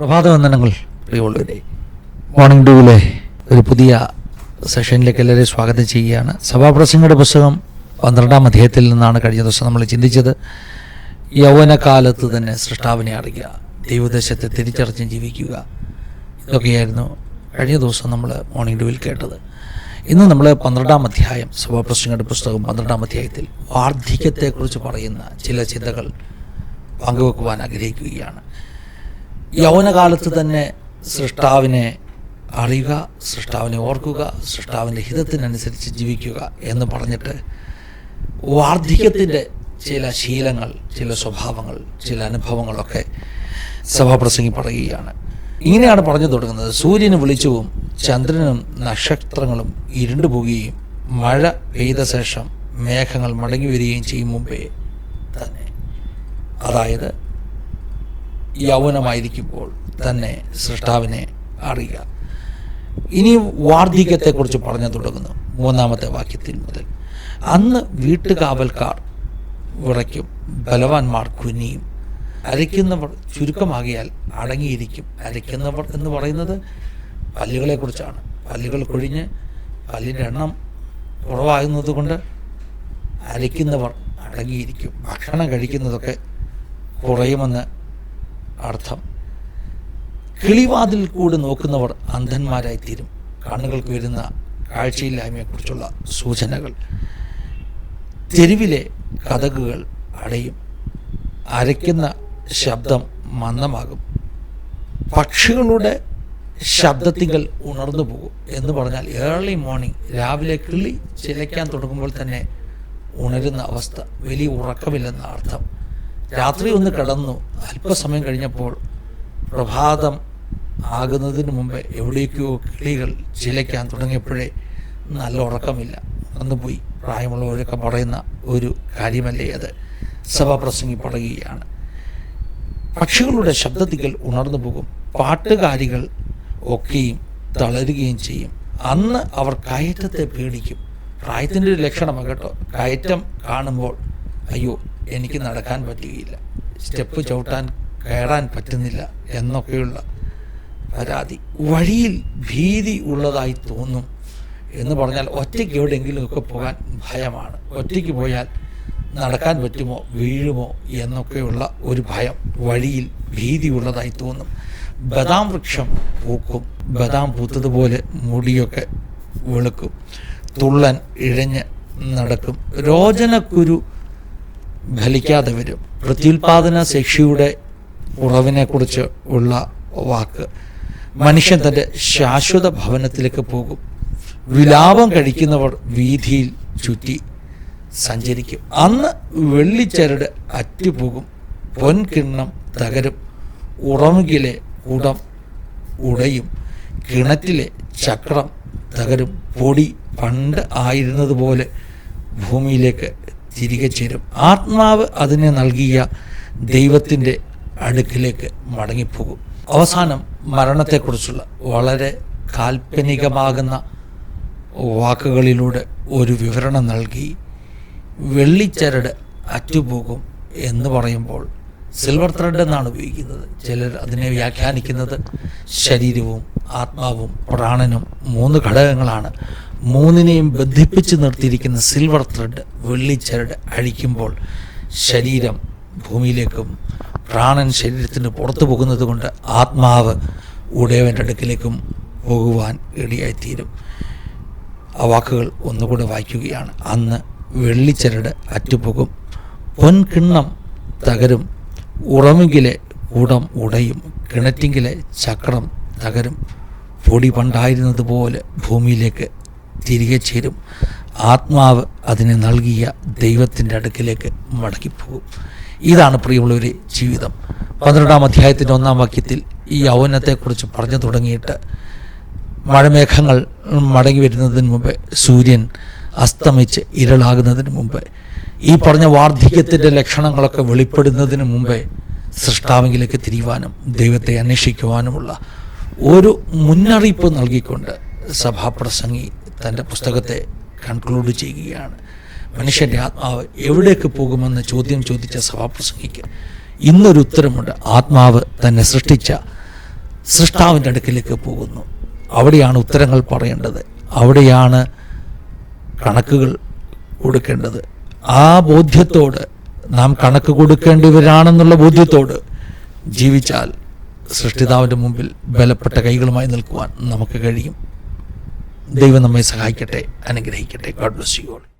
പ്രഭാതവന്ദനങ്ങൾ. പ്രിയമുള്ളവരെ മോർണിംഗ് ഡ്യൂവിലെ ഒരു പുതിയ സെഷനിലേക്ക് എല്ലാവരെയും സ്വാഗതം ചെയ്യുകയാണ്. സഭാപ്രസംഗയുടെ പുസ്തകം പന്ത്രണ്ടാം അധ്യായത്തിൽ നിന്നാണ് കഴിഞ്ഞ ദിവസം നമ്മൾ ചിന്തിച്ചത് യൗവനകാലത്ത് തന്നെ സൃഷ്ടാവിനെ അറിയുക ദൈവദേശത്തെ തിരിച്ചറിഞ്ഞ് ജീവിക്കുക. ഇതൊക്കെയായിരുന്നു കഴിഞ്ഞ ദിവസം നമ്മൾ മോർണിംഗ് ഡ്യൂവിൽ കേട്ടത്. ഇന്ന് നമ്മൾ പന്ത്രണ്ടാം അധ്യായം സഭാപ്രസംഗയുടെ പുസ്തകം പന്ത്രണ്ടാം അധ്യായത്തിൽ വാർദ്ധക്യത്തെക്കുറിച്ച് പറയുന്ന ചില ചിന്തകൾ പങ്കുവെക്കുവാൻ ആഗ്രഹിക്കുകയാണ്. യൗവനകാലത്ത് തന്നെ സൃഷ്ടാവിനെ അറിയുക സൃഷ്ടാവിനെ ഓർക്കുക സൃഷ്ടാവിന്റെ ഹിതത്തിനനുസരിച്ച് ജീവിക്കുക എന്ന് പറഞ്ഞിട്ട് വാർദ്ധക്യത്തിന്റെ ചില ശീലങ്ങൾ ചില സ്വഭാവങ്ങൾ ചില അനുഭവങ്ങളൊക്കെ സഭാപ്രസംഗി പറയുകയാണ്. ഇങ്ങനെയാണ് പറഞ്ഞു തുടങ്ങുന്നത്. സൂര്യന് വെളിച്ചവും ചന്ദ്രനും നക്ഷത്രങ്ങളും ഇരുണ്ടു പോവുകയും മഴ പെയ്ത ശേഷം മേഘങ്ങൾ മടങ്ങി വരികയും ചെയ്യും മുമ്പേ തന്നെ. അതായത് യൗവനമായിരിക്കുമ്പോൾ തന്നെ സൃഷ്ടാവിനെ അറിയുക. ഇനി വാർദ്ധക്യത്തെക്കുറിച്ച് പറഞ്ഞു തുടങ്ങുന്നു മൂന്നാമത്തെ വാക്യത്തിൽ മുതൽ. അന്ന് വീട്ടുകാവൽക്കാർ വിറയ്ക്കും ബലവാന്മാർ കുനിയും. അരയ്ക്കുന്നവർ ചുരുക്കമാകിയാൽ അടങ്ങിയിരിക്കും. അരയ്ക്കുന്നവർ എന്ന് പറയുന്നത് പല്ലുകളെക്കുറിച്ചാണ്. പല്ലുകൾ കൊഴിഞ്ഞ് പല്ലിന്റെ എണ്ണം കുറവാകുന്നത് കൊണ്ട് അരയ്ക്കുന്നവർ അടങ്ങിയിരിക്കും. ഭക്ഷണം കഴിക്കുന്നതൊക്കെ കുറയുമെന്ന് അർത്ഥം. കിളിവാതിൽ കൂടി നോക്കുന്നവർ അന്ധന്മാരായിത്തീരും. കണ്ണുകൾക്ക് വരുന്ന കാഴ്ചയില്ലായ്മയെക്കുറിച്ചുള്ള സൂചനകൾ. തെരുവിലെ കഥകുകൾ അടയും. അരയ്ക്കുന്ന ശബ്ദം മന്ദമാകും. പക്ഷികളുടെ ശബ്ദത്തിങ്കൽ ഉണർന്നു പോകും എന്ന് പറഞ്ഞാൽ ഏർലി മോർണിംഗ് രാവിലെ കിളി ചിലയ്ക്കാൻ തുടങ്ങുമ്പോൾ തന്നെ ഉണരുന്ന അവസ്ഥ വലിയ ഉറക്കമില്ലെന്ന അർത്ഥം. രാത്രി ഒന്ന് കിടന്നു. അല്പസമയം കഴിഞ്ഞപ്പോൾ പ്രഭാതം ആകുന്നതിന് മുമ്പ് എവിടേക്കോ കിളികൾ ചിലയ്ക്കാൻ തുടങ്ങിയപ്പോഴേ നല്ല ഉറക്കമില്ല. അന്ന് പോയി പ്രായമുള്ളവരൊക്കെ പറയുന്ന ഒരു കാര്യമല്ലേ അത്? സഭ പ്രസംഗി പറയുകയാണ് പക്ഷികളുടെ ശബ്ദത്തികൾ ഉണർന്നു പോകും. പാട്ടുകാരികൾ ഒക്കെയും തളരുകയും ചെയ്യും. അന്ന് അവർ കയറ്റത്തെ പേടിക്കും. പ്രായത്തിന്റെ ഒരു ലക്ഷണമാണ് കേട്ടോ. കയറ്റം കാണുമ്പോൾ അയ്യോ എനിക്ക് നടക്കാൻ പറ്റുകയില്ല സ്റ്റെപ്പ് ചവിട്ടാൻ കയറാൻ പറ്റുന്നില്ല എന്നൊക്കെയുള്ള പരാതി. വഴിയിൽ ഭീതി ഉള്ളതായി തോന്നും എന്ന് പറഞ്ഞാൽ ഒറ്റയ്ക്ക് എവിടെയെങ്കിലുമൊക്കെ പോകാൻ ഭയമാണ്. ഒറ്റയ്ക്ക് പോയാൽ നടക്കാൻ പറ്റുമോ വീഴുമോ എന്നൊക്കെയുള്ള ഒരു ഭയം വഴിയിൽ ഭീതി ഉള്ളതായി തോന്നും. ബദാം വൃക്ഷം പൂക്കും ബദാം പൂത്തതുപോലെ മുടിയൊക്കെ വെളുക്കും തുള്ളൻ ഇഴഞ്ഞ് നടക്കും. രോചനക്കുരു ഫലിക്കാതെ വരും. പ്രത്യുൽപാദന ശേഷിയുടെ കുറവിനെക്കുറിച്ച് ഉള്ള വാക്ക്. മനുഷ്യൻ തന്റെ ശാശ്വത ഭവനത്തിലേക്ക് പോകും. വിലാപം കഴിക്കുന്നവർ വീതിയിൽ ചുറ്റി സഞ്ചരിക്കും. അന്ന് വെള്ളിച്ചരട് അറ്റുപോകും. പൊൻകിണ്ണം തകരും. ഉറമുകിലെ കുടം ഉടയും. കിണറ്റിലെ ചക്രം തകരും. പൊടി പണ്ട് ആയിരുന്നതുപോലെ ഭൂമിയിലേക്ക് തിരികെ ചേരും. ആത്മാവ് അതിനെ നൽകിയ ദൈവത്തിന്റെ അടുക്കിലേക്ക് മടങ്ങിപ്പോകും. അവസാനം മരണത്തെക്കുറിച്ചുള്ള വളരെ കാൽപ്പനികമാകുന്ന വാക്കുകളിലൂടെ ഒരു വിവരണം നൽകി വെള്ളിച്ചരട് അറ്റുപോകും എന്ന് പറയുമ്പോൾ സിൽവർ ത്രെഡ് എന്നാണ് ഉപയോഗിക്കുന്നത്. ചിലർ അതിനെ വ്യാഖ്യാനിക്കുന്നത് ശരീരവും ആത്മാവും പ്രാണനും മൂന്ന് ഘടകങ്ങളാണ്. മൂന്നിനെയും ബന്ധിപ്പിച്ച് നിർത്തിയിരിക്കുന്ന സിൽവർ ത്രെഡ് വെള്ളിച്ചരട് അഴിക്കുമ്പോൾ ശരീരം ഭൂമിയിലേക്കും പ്രാണൻ ശരീരത്തിന് പുറത്തു പോകുന്നത് കൊണ്ട് ആത്മാവ് ഉടയവന്റെ അടുക്കിലേക്കും പോകുവാൻ ഇടയായിത്തീരും. ആ വാക്കുകൾ ഒന്നുകൂടെ വായിക്കുകയാണ്. അന്ന് വെള്ളിച്ചരട് അറ്റുപോകും. പൊൻകിണ്ണം തകരും. ഉറമുകിലെ കുടം ഉടയും. കിണറ്റിങ്കിലെ ചക്രം തകരും. പൊടി പണ്ടായിരുന്നതുപോലെ ഭൂമിയിലേക്ക് തിരികെ ചേരും. ആത്മാവ് അതിനെ നൽകിയ ദൈവത്തിന്റെ അടുക്കിലേക്ക് മടങ്ങിപ്പോകും. ഇതാണ് പ്രിയമുള്ളവരെ ജീവിതം. പന്ത്രണ്ടാം അധ്യായത്തിന്റെ ഒന്നാം വാക്യത്തിൽ ഈ യൗവനത്തെക്കുറിച്ച് പറഞ്ഞു തുടങ്ങിയിട്ട് മഴമേഘങ്ങൾ മടങ്ങി വരുന്നതിന് മുമ്പ് സൂര്യൻ അസ്തമിച്ച് ഇരളാകുന്നതിന് മുമ്പ് ഈ പറഞ്ഞ വാർദ്ധക്യത്തിന്റെ ലക്ഷണങ്ങളൊക്കെ വെളിപ്പെടുന്നതിന് മുമ്പേ സൃഷ്ടാവിലേക്ക് തിരിയുവാനും ദൈവത്തെ അന്വേഷിക്കുവാനുമുള്ള ഒരു മുന്നറിയിപ്പ് നൽകിക്കൊണ്ട് സഭാപ്രസംഗി തന്റെ പുസ്തകത്തെ കൺക്ലൂഡ് ചെയ്യുകയാണ്. മനുഷ്യന്റെ ആത്മാവ് എവിടേക്ക് പോകുമെന്ന് ചോദ്യം ചോദിച്ച സഭാപ്രസംഗിക്ക് ഇന്നൊരു ഉത്തരമുണ്ട്. ആത്മാവ് തന്നെ സൃഷ്ടിച്ച സൃഷ്ടാവിന്റെ അടുക്കിലേക്ക് പോകുന്നു. അവിടെയാണ് ഉത്തരങ്ങൾ പറയേണ്ടത്. അവിടെയാണ് കണക്കുകൾ കൊടുക്കേണ്ടത്. ആ ബോധ്യത്തോട് നാം കണക്ക് കൊടുക്കേണ്ടവരാണെന്നുള്ള ബോധ്യത്തോട് ജീവിച്ചാൽ സൃഷ്ടിതാവിന്റെ മുമ്പിൽ ബലപ്പെട്ട കൈകളുമായി നിൽക്കുവാൻ നമുക്ക് കഴിയും. ദൈവം നമ്മെ സഹായിക്കട്ടെ അനുഗ്രഹിക്കട്ടെ. God bless you all